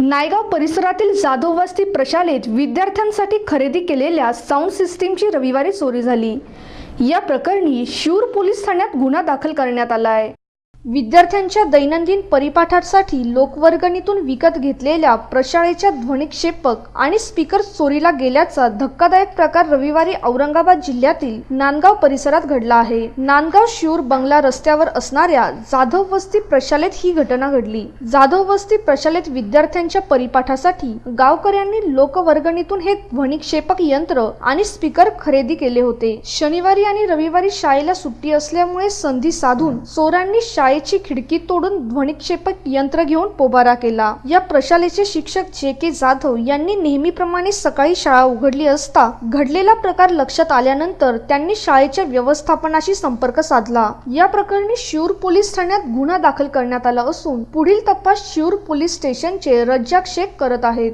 नायगाव परिसरातील जाधव वस्ती प्रशालेत विद्यार्थ्यांसाठी खरेदी केलेल्या साऊंड सिस्टीमची रविवारी चोरी झाली. या प्रकरणी शूर पोलीस ठाण्यात गुन्हा दाखल करण्यात आला आहे. विद्यार्थ्यांच्या दैनंदिन परिपाठासाठी लोकवर्गणीतून विकत घेतलेल्या प्रशाळेच्या ध्वनिक्षेपक आणि स्पीकर चोरीला गेल्याचा धक्कादायक प्रकार रविवारी औरंगाबाद जिल्ह्यातील नांदगाव परिसरात घडला आहे. नांदगाव शिऊर बंगला रस्त्यावर असणाऱ्या जाधव वस्ती प्रशालेत ही घटना घडली. जाधव वस्ती प्रशालेत विद्यार्थ्यांच्या परिपाठासाठी गावकऱ्यांनी लोकवर्गणीतून हे ध्वनिक्षेपक यंत्र आणि स्पीकर खरेदी केले होते. शनिवारी आणि रविवारी शाळेला सुट्टी असल्यामुळे संधी साधून चोरांनी शाळेची खिडकी तोडून ध्वनिक्षेपक यंत्र घेऊन पोबारा केला. या प्रशालेचे शिक्षक जे के जाधव यांनी नेहमीप्रमाणे सकाळी शाळा उघडली असता घडलेला प्रकार लक्षात आल्यानंतर त्यांनी शाळेच्या व्यवस्थापनाशी संपर्क साधला. या प्रकरणी शिऊर पोलीस ठाण्यात गुन्हा दाखल करण्यात आला असून पुढील तपास शिऊर पोलीस स्टेशनचे रज्जाक शेख करत आहेत.